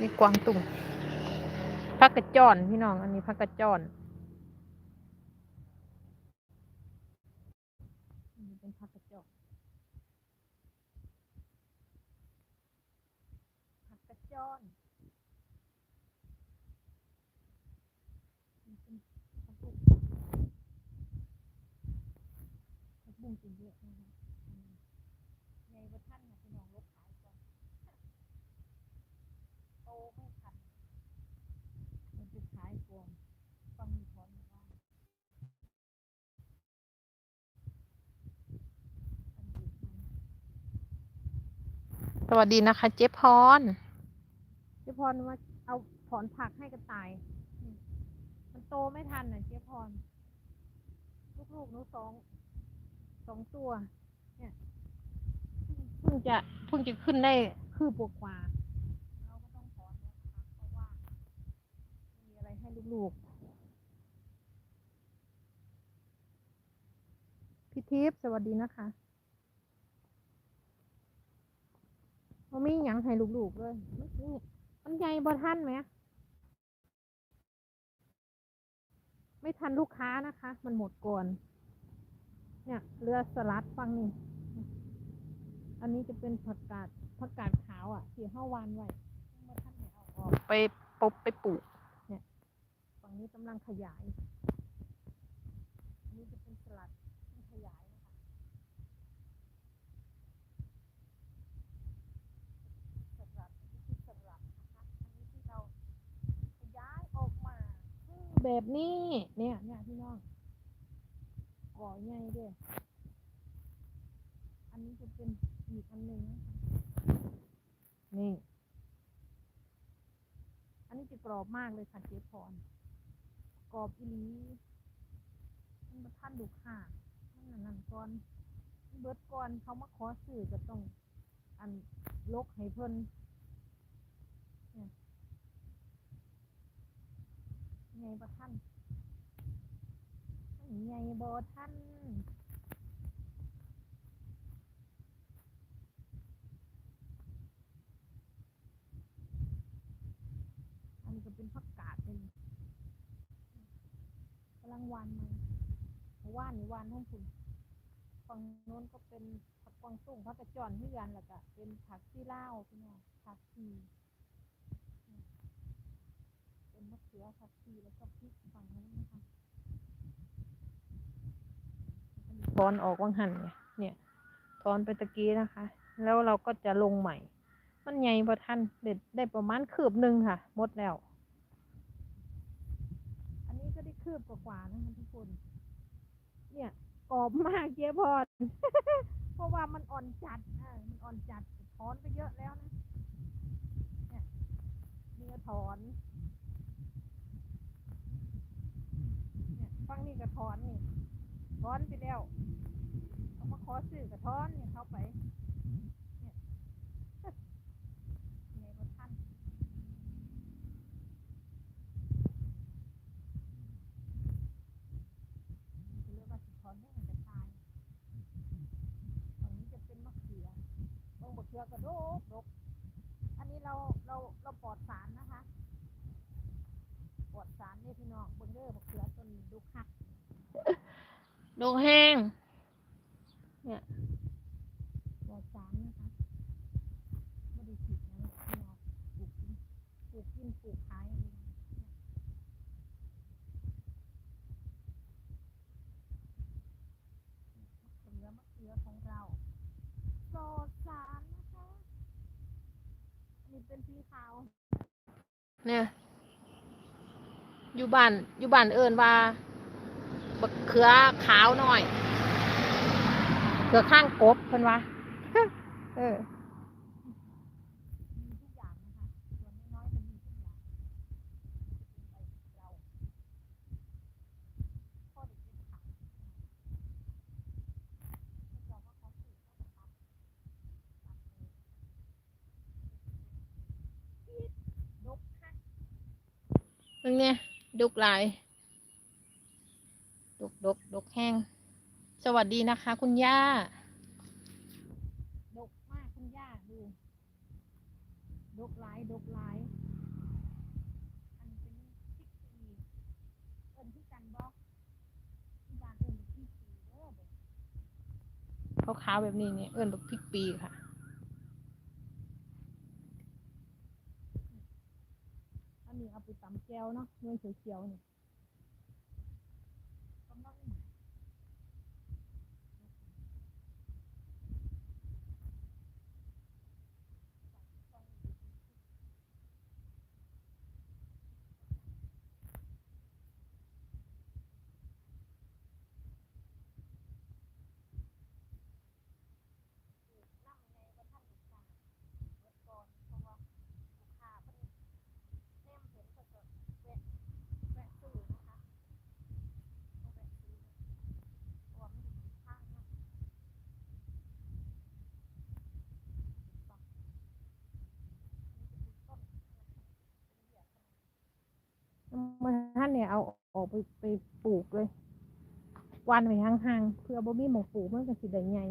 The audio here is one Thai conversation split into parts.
นี่กวางตุงพักกระจอนพี่น้อง อันนี้พักกระจอนเป็นพักกระจอนพักกระจอนเป็นผักบุ้งผักบุ้งกินเยอะนะคะอืมในวัดท่านนะพี่น้องลดขาย ไม่ทันมันจะขายก่อนฟังมีพรว่าสวัสดีนะคะ เจ๊พร เจ๊พรว่าเอาถอนผักให้กระต่ายมมันโตไม่ทันน่ะ เจ๊พร ลูกๆหนูสองสองตัว เนี่ยเพิ่งจะเพิ่งจะขึ้นได้คืบกว่า ลูกๆพี่ทิพย์สวัสดีนะคะมันมีหยังให้ลูกๆเลยมันใหญ่บ่ทันไหมไม่ทันลูกค้านะคะ มันหมดก่อน เนี่ยเรือสลัดฟังนี่อันนี้จะเป็นผักกาดผักกาดขาวอะที่ห้าวานไว้เมื่อท่านไหนเอาออกไปปบไปปลูก ฝั่งนี้กำลังขยาย อันนี้จะเป็นสลัดที่ขยายนะคะสลัดอันนี้คือสลัดนะคะอันนี้ที่เราขยายออกมาแบบนี้ เนี่ยเนี่ยพี่น้องก่อใหญ่เด้วยอันนี้จะเป็นอีกอันหนึ่งนะคะนี่ อันนี้จะกรอบมากเลยค่ะเจ๊พร กรอบอีหลีมันท่านดูค่ะมันนั่นก่อนมันเบิดก่อนเขามาขอซื้อจะต้อง อันลกให้เพิ่นเนี่ยไงบ่ท่านไงบ่ท่านอันนี้ก็เป็นผักกาดเป็น กำลังวานมันว่านวานห้องคุณฝั่งโน้นก็เป็นผักกวางตุ้งผักกระจอนที่กันแล้วก็เป็นผักที่เล่าพี่น้องผักชีเป็นมะเขือผักชีแล้วก็พริกฝั่งโน้นนะคะถอนออกวังหันเนี่ยเนี่ยถอนไปตะกี้นะคะ แล้วเราก็จะลงใหม่ มันใหญ่พอทันเด็ดได้ประมาณคืบหนึ่งค่ะ หมดแล้ว อันนี้ก็ได้ คืบกว่าๆนะคะทุกคน เนี่ยกรอบมากเจ๊พรเพราะว่ามันอ่อนจัดอ่มันอ่อนจัดถอนไปเยอะแล้วนะเนี่ยเนื้อถอนเนี่ยฟังนี่ก็ถอนนี่ถอนไปแล้วเขามาขอซื้อกับถอนเนี่ยเข้าไป ไงบ่ทันจะเรียกว่าสิถอนได้มันจะตายฝั่งนี้จะเป็นมะเขือ เขือกระโดกดกอันนี้เราเราเราปลอดสารนะคะปลอดสารเนี่ยพี่น้องบนเด้อมะเขือต้นดุกหักดูแห้ง เนี่ยปลอดสารนะคะ ไม่ได้ผิดนะพี่น้องปลูกกินปลูกกินปลูกขายอะไรอย่างเงี้ยมะเขือมะเขือของเราโซสารนะคะอันนี้ เนสีขาวเนี่ย อยู่บ้านอยู่บ้านเอิญว่าบักเขือขาวหน่อยเขือข้างกบเพิ่นว่าเออึงเนี่ยดุกหลายดุกดุกดุกแห้ง สวัสดีนะคะ คุณย่าดุกมากคุณย่าดูดุกหลายดุกหลายอันเป็นทิกซีเอินที่กันบล็อกที่บ้านเอินทิกซีเด้ขาวๆแบบนี้เนี่ยเอินดุกพิกปีค่ะ นี่เอาไปตำแก้วเนาะเงินเขียวๆนี่ นเนี่ยเอาออกไปไปปลูกเลย วันไว้ห่างๆเพื่อบ่มีหมองปลูกมันก็สิได้ใหญ่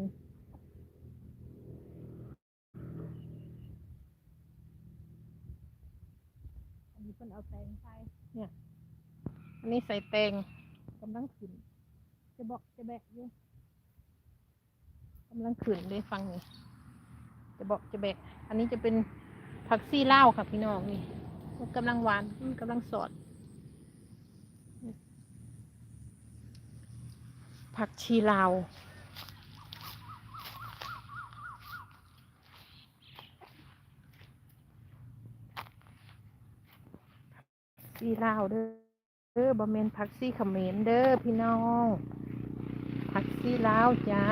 อันนี้เพิ่นเอาแตงใส่เนี่ย อันนี้ใส่แตงกำลังขึ้น จะบอกจะแบกอยู่กำลังขึ้นเลยฟังนี่จะบอกจะแบก อันนี้จะเป็นผักซี่เล่าวค่ะพี่น้องนี่มันกำลังหวานมันกำลังสอด ผักชีลาวซีลาวเด้อเด้อบะเมนผักซี่เขมรเด้อพี่น้อง ผักซีลาวจ้า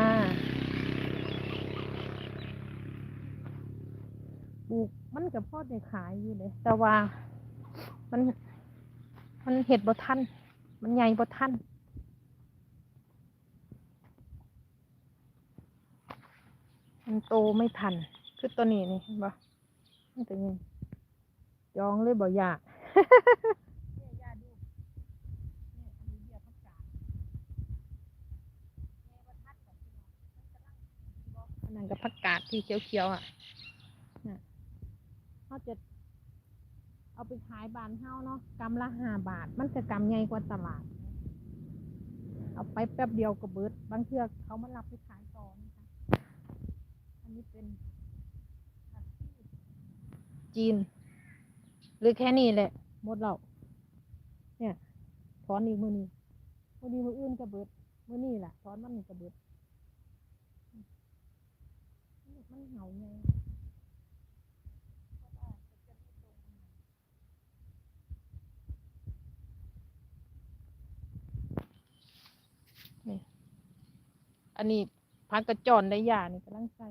ปลูกมันกับพ่อได้ขายอยู่เลยแต่ว่ามัน มันเห็ดบ่ทัน มันใหญ่บ่ทัน มันโตไม่ทัน คือตัวนี้นี่เห็นปะมันเป็นยังจองเลยบ่อยากเนี่ยยาดูเนี่ยอันนี้เบี้ยผักกาดแม่ว่าทัดแบบพี่น้องกับอกอันนั้นกับผักกาดที่เขียวๆอะน่ะเขาจะเอาไปขายบานเฮาเนาะกำละห้าบาท มันจะกำใหญ่กว่าตลาด เอาไปแป๊บเดียวก็เบิด บางเทื่อเขามารับไปขาย อันนี้เป็นผักชีจีน หรือแค่นี้แหละหมดแล้วเนี่ยถอนอีกมือนี้มือนี้มืออื่นก็เบิดมือนี้แหละถอนมันนี่ก็เบิดมันเหงาไงนี่อันนี้พักกระจรได้ยานี่กำลังใส่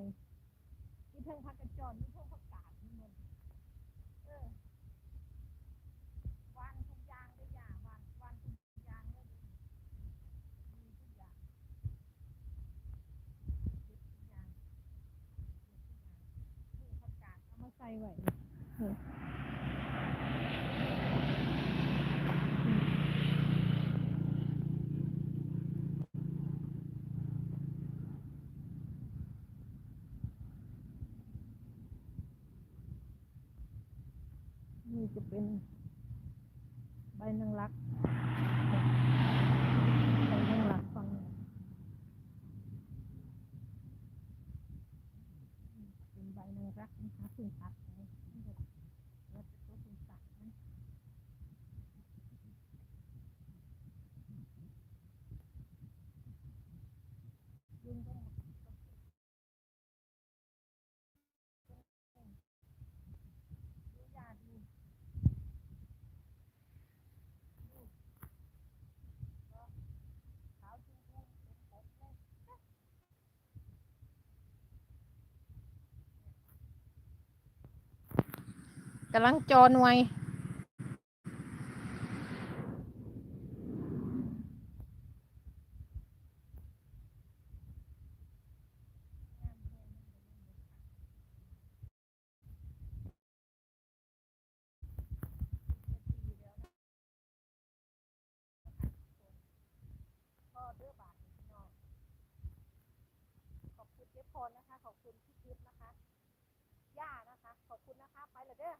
นี่เพิ่งพักกระจอนมีเพิ่งผักกาดนี่หมดเออวางทุกอย่างได้อย่างวางวางทุกอย่างเลยมีทุกอย่างเด็ดทุกอย่างเด็ดทุกอย่างนี่ผักกาดเอามาใส่ไว้ จะเป็นใบนางรักใบนางรักฟังเป็นใบนางรักนะคะพึ่งตัดนะแล้วจะตัวพึ่งตัดนะยุงก็ดูยาดู ขาวชมพูเป็นผมเลย กำลังจอหน่วย ก็เด้อบาทพี่น้องขอบคุณเจ๊พรนะคะ ขอบคุณพย์นะคะ ย่านะคะ ขอบ คุณนะคะ ไปเลยเด้อ